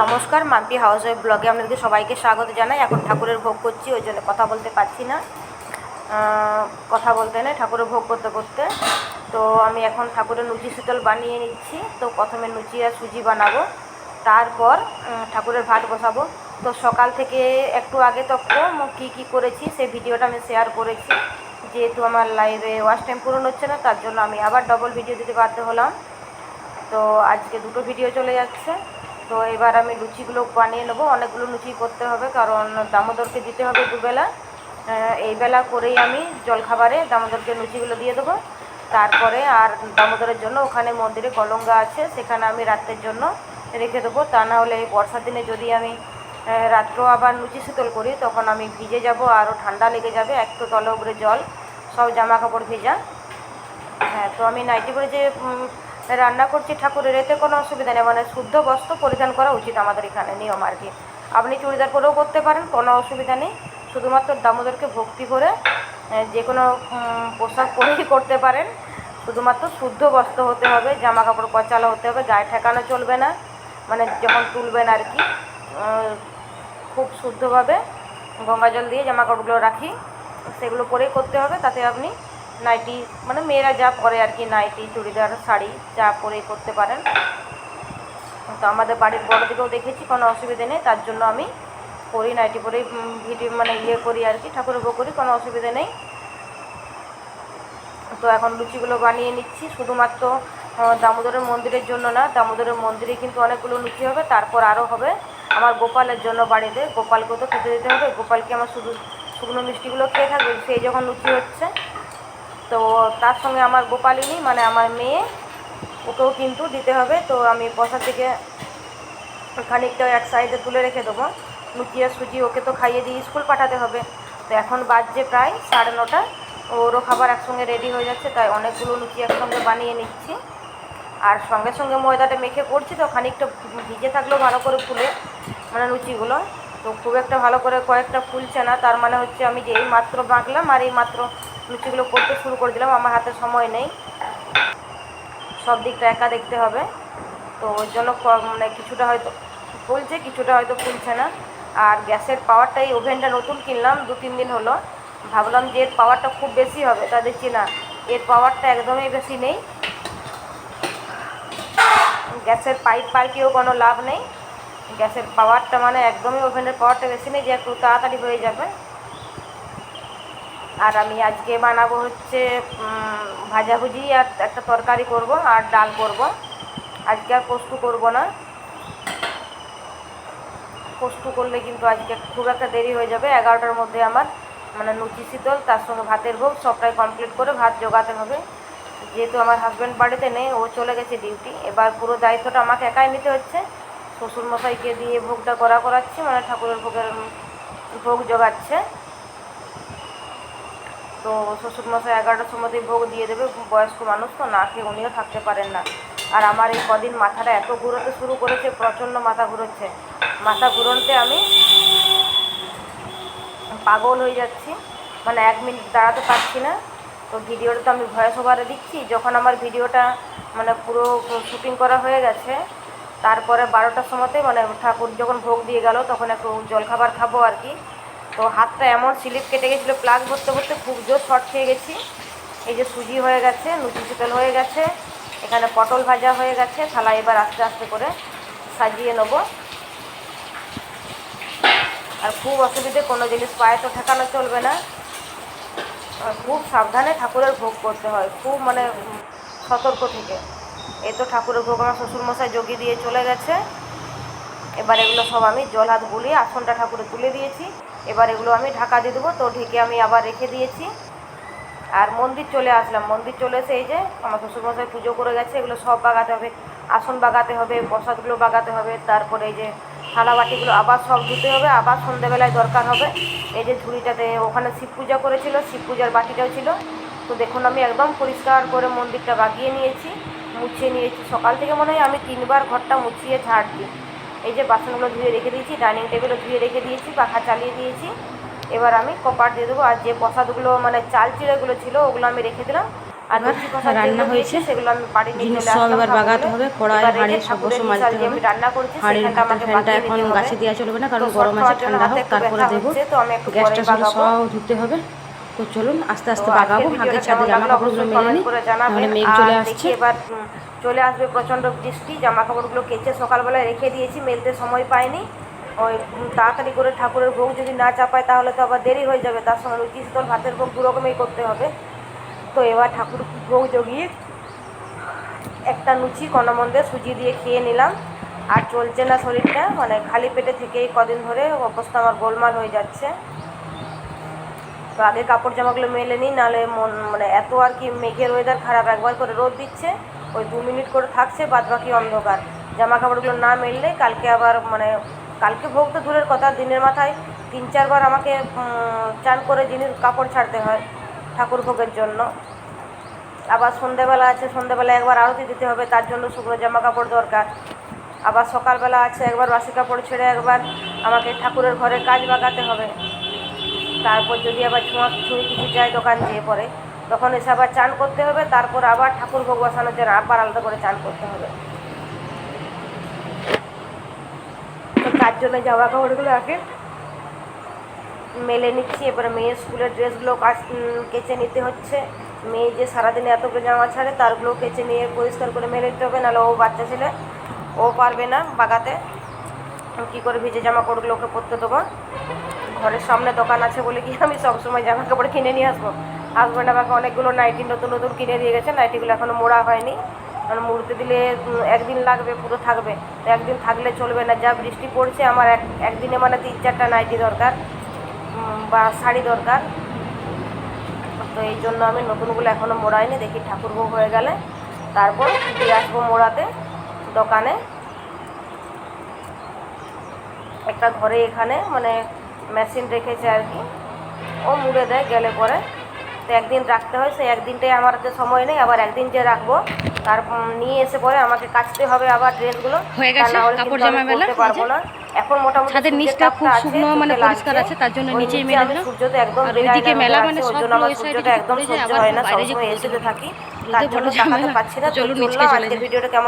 নমস্কার, Mampi house wife ব্লগে আপনাদেরকে সবাইকে স্বাগত জানাই। এখন ঠাকুরের ভোগ করছি, ওই জন্য কথা বলতে পারছি না। কথা বলতে নেই, ঠাকুরের ভোগ করতে করতে। তো আমি এখন ঠাকুরের লুচি শীতল বানিয়ে নিচ্ছি। তো প্রথমে লুচি আর সুজি বানাবো। তারপর ঠাকুরের ভাত বসাবো। তো সকাল থেকে একটু আগে তো কী কী করেছি, সেই ভিডিওটা আমি শেয়ার করেছি। যেহেতু আমার লাইভে ওয়াচ টাইম পূরণ হচ্ছে না, তার জন্য আমি আবার ডবল ভিডিও দিতে বাধ্য হলাম। তো আজকে দুটো ভিডিও চলে যাচ্ছে। তো এবার আমি লুচিগুলো বানিয়ে নেব। অনেকগুলো লুচি করতে হবে, কারণ দামোদরকে দিতে হবে দুবেলা। এই বেলা করেই আমি জলখাবারে দামোদরকে লুচিগুলো দিয়ে দেবো। তারপরে আর দামোদরের জন্য ওখানে মন্দিরে কলঙ্গা আছে, সেখানে আমি রাত্রের জন্য রেখে দেবো। তা না হলে বর্ষার দিনে যদি আমি রাত্রেও আবার লুচি শীতল করি, তখন আমি ভিজে যাব, আরও ঠান্ডা লেগে যাবে, এক তো তলে উপরে জল, সব জামা কাপড় ভেজা। হ্যাঁ তো আমি নাইটি পরে যে রান্না করছি ঠাকুরের, এতে কোনো অসুবিধা নেই। মানে শুদ্ধ বস্ত্র পরিধান করা উচিত আমাদের এখানে, নিয়ম আর কি। আপনি চুড়িদার পরেও করতে পারেন, কোনো অসুবিধা নেই। শুধুমাত্র দামোদরকে ভক্তি করে যে কোনো পোশাক পরেই করতে পারেন। শুধুমাত্র শুদ্ধ বস্ত্র হতে হবে জামা কাপড় কচালো হতে হবে, গায়ে ঠেকানো চলবে না। মানে যখন তুলবেন আর কি খুব শুদ্ধভাবে গঙ্গা জল দিয়ে জামা কাপড়গুলো রাখি, সেগুলো পরেই করতে হবে, তাতে আপনি নাইটি মানে মেয়েরা যা পরে আর কি, নাইটি, চুড়িদার, শাড়ি, যা পরে করতে পারেন। তো আমাদের বাড়ির বড় দিকেও দেখেছি, কোনো অসুবিধে নেই, তার জন্য আমি পরি, নাইটি পরেই ভিডিও মানে ইয়ে করি আর কি, ঠাকুরের উপর করি, কোনো অসুবিধে নেই। তো এখন লুচিগুলো বানিয়ে নিচ্ছি, শুধুমাত্র দামোদরের মন্দিরের জন্য না, দামোদরের মন্দিরে কিন্তু অনেকগুলো লুচি হবে, তারপর আরও হবে আমার গোপালের জন্য বাড়িতে। গোপালকেও তো খেতে দিতে হবে, গোপালকে আমার শুধু শুকনো মিষ্টিগুলো খেয়ে থাকবে, সেই যখন লুচি হচ্ছে তো তার সঙ্গে আমার গোপালিনী মানে আমার মেয়ে, ওকেও কিন্তু দিতে হবে। তো আমি বসা থেকে খানিকটা এক সাইডে তুলে রেখে দেবো। লুচি আর সুজি ওকে তো খাইয়ে দিয়ে স্কুল পাঠাতে হবে। তো এখন বাজছে প্রায় সাড়ে নটা। ওরও খাবার একসঙ্গে রেডি হয়ে যাচ্ছে, তাই অনেকগুলো লুচি একসঙ্গে বানিয়ে নিচ্ছি। আর সঙ্গে সঙ্গে ময়দাটা মেখে করছি তো খানিকটা ভিজে থাকলেও ভালো করে ফুলে মানে লুচিগুলো। তো খুব একটা ভালো করে কয়েকটা ফুলছে না, তার মানে হচ্ছে আমি যে এই মাত্র বাঁকলাম আর এই মাত্র লুচিগুলো করতে শুরু করে দিলাম, আমার হাতে সময় নেই। সব দিকটা একা দেখতে হবে। তো ওর জন্য মানে কিছুটা হয়তো ফুলছে, কিছুটা হয়তো ফুলছে না। আর গ্যাসের পাওয়ারটা এই ওভেনটা নতুন কিনলাম, দু, তিন দিন হলো। ভাবলাম যে এর পাওয়ারটা খুব বেশি হবে, তা দেখছি না। এর পাওয়ারটা একদমই বেশি নেই। গ্যাসের পাইপ পাল্টিয়েও কোনো লাভ নেই। গ্যাসের পাওয়ারটা মানে একদমই ওভেনের পাওয়ারটা বেশি নেই, যে একটু তাড়াতাড়ি হয়ে যাবে। আর আমি আজকে বানাবো হচ্ছে ভাজাভুজি আর একটা তরকারি করব আর ডাল করব। আজকে আর পোস্ত করব না। পোস্ত করলে কিন্তু আজকে খুব একটা দেরি হয়ে যাবে, এগারোটার মধ্যে আমার মানে লুচি শীতল, তার সঙ্গে ভাতের ভোগ সবটাই কমপ্লিট করে ভাত জোগাতে হবে। যেহেতু আমার হাজব্যান্ড বাড়িতে নেই, ও চলে গেছে ডিউটি এবার পুরো দায়িত্বটা আমাকে একাই নিতে হচ্ছে। শ্বশুরমশাইকে দিয়ে ভোগটা করা করাচ্ছি মানে ঠাকুরের ভোগের, ভোগ জোগাচ্ছে। তো শ্বশুরমশাই এগারোটার সময়তেই ভোগ দিয়ে দেবে, বয়স্ক মানুষ তো না খেয়ে উনিও থাকতে পারেন না। আর আমার এই কদিন মাথাটা এত ঘুরোতে শুরু করেছে, প্রচণ্ড মাথা ঘুরোচ্ছে। মাথা ঘুরোতে আমি পাগল হয়ে যাচ্ছি। মানে এক মিনিট দাঁড়াতে পারছি না। তো ভিডিওটা তো আমি ভয়েস ওভারে দিচ্ছি। যখন আমার ভিডিওটা মানে পুরো শুটিং করা হয়ে গেছে, তারপরে বারোটার সময়তে মানে ঠাকুর যখন ভোগ দিয়ে গেল, তখন একটু জলখাবার খাব আর কি। তো হাতটা এমন স্লিপ কেটে গেছিল প্লাগ ভরতে ভরতে খুব জোর শর্ট খেয়ে গেছি। এই যে সুজি হয়ে গেছে, লুচি চিকেন হয়ে গেছে, এখানে পটল ভাজা হয়ে গেছে, থালা এবার আস্তে আস্তে করে সাজিয়ে নেব। আর খুব অসুবিধে কোনো জিনিস পায়ে তো ঠেকানো চলবে না। খুব সাবধানে ঠাকুরের ভোগ করতে হয়, খুব মানে সতর্ক থেকে। এই তো ঠাকুরের ভোগ আমার শ্বশুরমশাই যোগী দিয়ে চলে গেছে। এবার এগুলো সব আমি জল হাত গুলিয়ে আসনটা ঠাকুরে তুলে দিয়েছি। এবার এগুলো আমি ঢাকা দিয়ে দেবো। তো ঢেকে আমি আবার রেখে দিয়েছি। আর মন্দির চলে আসলাম। মন্দির চলে এসে এই যে আমার শ্বশুরমশাই পুজো করে গেছে। এগুলো সব বাগাতে হবে। আসন বাগাতে হবে, প্রসাদগুলো বাগাতে হবে। তারপরে এই যে থালা বাটিগুলো আবার সব ধুতে হবে। আবার সন্ধ্যেবেলায় দরকার হবে। এই যে ঝুড়িটাতে ওখানে শিব পূজা করেছিল। শিব পূজার বাটিটাও ছিল। তো দেখুন, আমি একদম পরিষ্কার করে মন্দিরটা বাগিয়ে নিয়েছি, মুছিয়ে নিয়েছি। সকাল থেকে মনে হয় আমি তিনবার ঘরটা মুছিয়ে ঝাড় দিই। এই যে বাসনগুলো ধুয়ে রেখে দিয়েছি ডাইনিং টেবিলও ধুয়ে রেখে দিয়েছি পাখা চালিয়ে দিয়েছি। এবার আমি কপার দিয়ে দেবো। আর যে প্রসাদগুলো মানে চাল চিড়েগুলো ছিল ওগুলো আমি রেখে দিলাম। আর রান্না হয়েছে। সেগুলো আমি বাড়ি নিয়ে সব এবার বাগাতে হবে। কড়াই হাঁড়ি সব বসে মাজতে হবে আমি রান্না করছি হাঁড়ির ফ্যানটা এখন গাছে দেওয়া চলবে না কারণ তো গরম আছে ঠান্ডা হোক তারপরে দেবো। তো আমি একটু গ্যাসটা। সব ধুতে হবে। তো চলুন আস্তে আস্তে বাগাবো আগে ছাদে জামা কাপড়গুলো মেলে নিই। নাহলে মেঘ চলে আসছে। এবার চলে আসবে প্রচণ্ড বৃষ্টি জামা কাপড়গুলো কেচে সকালবেলায় রেখে দিয়েছি মেলতে সময় পাইনি। ওই তাড়াতাড়ি করে ঠাকুরের ভোগ যদি না চাপায় তাহলে তো আবার দেরি হয়ে যাবে তার সঙ্গে রুচি শীতল ভাতের ভোগ দু রকমই করতে হবে। তো এবার ঠাকুর ভোগ জগিয়ে একটা লুচি কনমন্দে সুজি দিয়ে খেয়ে নিলাম। আর চলছে না শরীরটা মানে খালি পেটে থেকেই কদিন ধরে অবস্থা আমার গোলমাল হয়ে যাচ্ছে। তো আগে কাপড় জামাগুলো মেলে নিই নাহলে মন মানে এত আর কি মেঘের ওয়েদার খারাপ একবার করে রোদ দিচ্ছে, ওই দু মিনিট করে থাকছে বাদ বাকি অন্ধকার। জামা কাপড়গুলো না মেললে কালকে আবার মানে কালকে ভোগ তো দূরের কথা, দিনের মাথায় তিন চারবার আমাকে চান করে জিনিস কাপড় ছাড়তে হয় ঠাকুর ভোগের জন্য। আবার সন্ধেবেলা আছে সন্ধেবেলা একবার আরতি দিতে হবে, তার জন্য শুকনো জামা কাপড় দরকার। আবার সকালবেলা আছে, একবার বাসি কাপড় ছেড়ে একবার আমাকে ঠাকুরের ঘরে কাজ বাগাতে হবে। তারপর যদি আবার ছোঁয়া ছুঁড়ি কিছু যায় দোকান যেয়ে পরে তখন এসে আবার চান করতে হবে তারপর আবার ঠাকুর ভোগ বসানোর জন্য আবার আলাদা করে চান করতে হবে। তার জন্য জামা কাপড়গুলো আগে মেলে নিচ্ছি এবারে মেয়ের স্কুলের ড্রেসগুলো উম, কেচে নিতে হচ্ছে। মেয়ে যে সারাদিনে এতগুলো জামা ছাড়ে তারগুলো কেচে নিয়ে পরিষ্কার করে মেলে দিতে হবে নাহলে ও বাচ্চা ছেলে ও পারবে না বাগাতে। কী করে ভিজে জামা কাপড়গুলো ওকে পরতে দেবো? ঘরের সামনে দোকান আছে বলে কি আমি সবসময় জামা কাপড় কিনে নিয়ে আসব? হাজব্যান্ড আমাকে অনেকগুলো নাইটি নতুন নতুন কিনে দিয়ে গেছে নাইটিগুলো এখনও মোড়া হয়নি। কারণ মুড়তে দিলে একদিন লাগবে, পুরো থাকবে। তো একদিন থাকলে চলবে না, যা বৃষ্টি পড়ছে, আমার এক, একদিনে মানে তিন চারটা নাইটি দরকার বা শাড়ি দরকার। তো এই জন্য আমি নতুনগুলো এখনও মোড়াইনি, দেখি ঠাকুর ভোগ হয়ে গেলে। তারপর দিয়ে আসব মোড়াতে, দোকানে। একটা ঘরে এখানে মানে মেশিন রেখেছে আর কি। ও মুড়ে দেয় গেলে পরে। তো একদিন রাখতে হয় সেই একদিনটাই আমার তো সময় নেই আবার একদিন যে রাখব তার নিয়ে এসে পরে আমাকে কাচতে হবে আবার ড্রেসগুলো হয়ে গেছে? কাপড় জামা মেলা, পারব না। এখন মোটামুটি ছাদের নিচটা খুব শুকনো মানে পরিষ্কার আছে, তার জন্য নিচেই নিচে মেলে আমি দিলাম। সূর্যতে একদম আর ওইদিকে মেলা মানে সব ওই সূর্যটা একদম সহ্য হয় না সবসময় পড়ে থাকি। তার জন্য পাচ্ছি না নিচে চলে আজকের ভিডিওটা কেমন